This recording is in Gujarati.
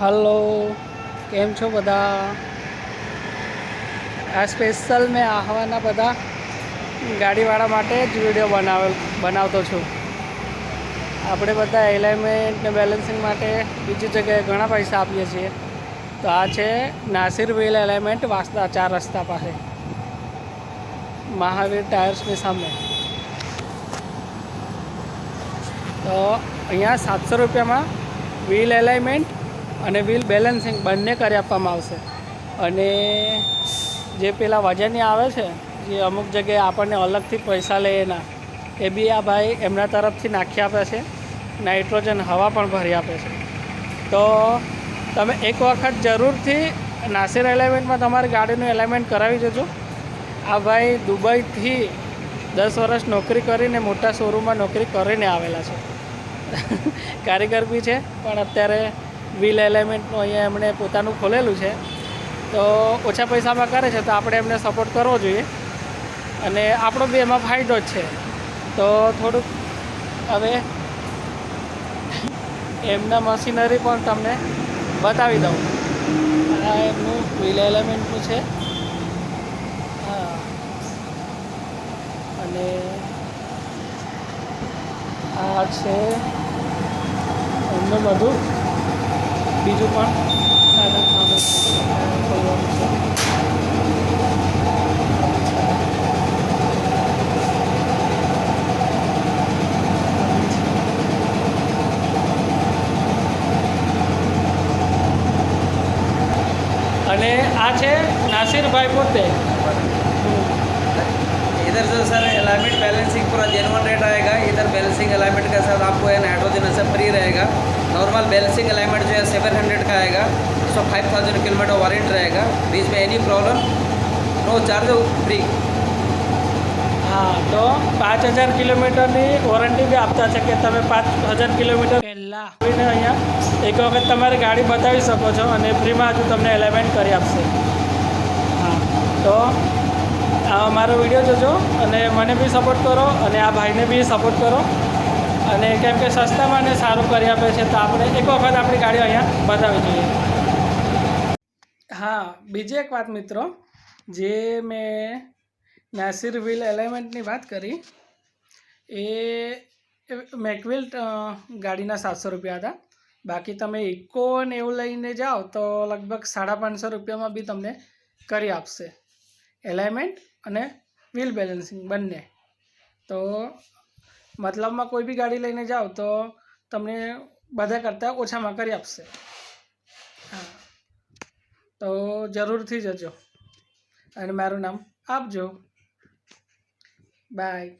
હલો, કેમ છો બધા? આ સ્પેશિયલ મેં આહવાના બધા ગાડીવાળા માટે જ વીડિયો બનાવેલ, બનાવતો છું. આપણે બધા એલાઇમેન્ટ ને બેલેન્સિંગ માટે બીજી જગ્યાએ ઘણા પૈસા આપીએ છીએ. તો આ છે નાસિર વ્હીલ એલાઇમેન્ટ વાસદા ચાર રસ્તા પાસે. મહાવીર ટાયર્સની સામે. તો અહીંયા સાતસો રૂપિયામાં વ્હીલ એલાઇનમેન્ટ અને વ્હીલ બેલેન્સિંગ બંને કરી આપવામાં આવશે. અને જે પેલા વજનની આવે છે, જે અમુક જગ્યાએ આપણને અલગથી પૈસા લે એના, એ બી આ ભાઈ એમના તરફથી નાખી આપે છે. નાઇટ્રોજન હવા પણ ભરી આપે છે. તો તમે એક વખત જરૂરથી નાસિર એલાઇમેન્ટમાં તમારી ગાડીનું એલાઇમેન્ટ કરાવી દેજો. આ ભાઈ દુબઈથી દસ વર્ષ નોકરી કરીને મોટા શોરૂમમાં નોકરી કરીને આવેલા છે. કારીગર બી છે, પણ અત્યારે વ્હીલ એલિમેન્ટનું અહીંયા એમણે પોતાનું ખોલેલું છે. તો ઓછા પૈસામાં કરે છે, તો આપણે એમને સપોર્ટ કરવો જોઈએ. અને આપણો બી એમાં ફાયદો જ છે. તો થોડુંક હવે એમના મશીનરી પણ તમને બતાવી દઉં. આ એમનું વ્હીલ એલિમેન્ટનું છે. હા. અને આ છે એમનું બધું. બીજું પણ? સાધન સામગ્રી ખોલવાનું છે અને આ છે નાસિરભાઈ પોતે. इधर से सर अलाइनमेंट बैलेंसिंग पूरा जेनवन रेट आएगा इधर बैलेंसिंग अलाइनमेंट के साथ आपको है नाइट्रोजन सब फ्री रहेगा नॉर्मल बैलेंसिंग अलाइनमेंट जो है सेवन हंड्रेड का आएगा उसका फाइव थाउजेंड किलोमीटर वारंट रहेगा बीच में any problem no charge free હા તો પાંચ હજાર કિલોમીટરની વોરંટી બી આપતા છે કે તમે પાંચ હજાર કિલોમીટર પહેલાં આવીને અહીંયા એક વખત તમારી ગાડી બતાવી શકો છો અને ફ્રીમાં હજુ તમને એલાઇમેન્ટ કરી આપશે હા તો આ મારો વીડિયો જોજો અને મને બી સપોર્ટ કરો અને આ ભાઈને બી સપોર્ટ કરો. અને કેમ કે સસ્તામાં અને સારું કરી આપે છે, તો આપણે એક વખત આપણી ગાડી અહીંયા બતાવી જોઈએ. હા, બીજી એક વાત મિત્રો, જે મેં નાસિર વ્હીલ એલાઇમેન્ટની વાત કરી, એ મેકવિલ ગાડીના સાતસો રૂપિયા હતા. બાકી તમે ઇકો ને એવું લઈને જાઓ તો લગભગ સાડા પાંચસો રૂપિયામાં બી તમને કરી આપશે. એલાઇનમેન્ટ અને વ્હીલ બેલેન્સિંગ બંને. તો મતલબમાં કોઈ બી ગાડી લઈને જાઓ તો તમને બધા કરતાં ઓછામાં કરી આપશે. હા. તો જરૂરથી જજો. અને મારું નામ આપજો. બાય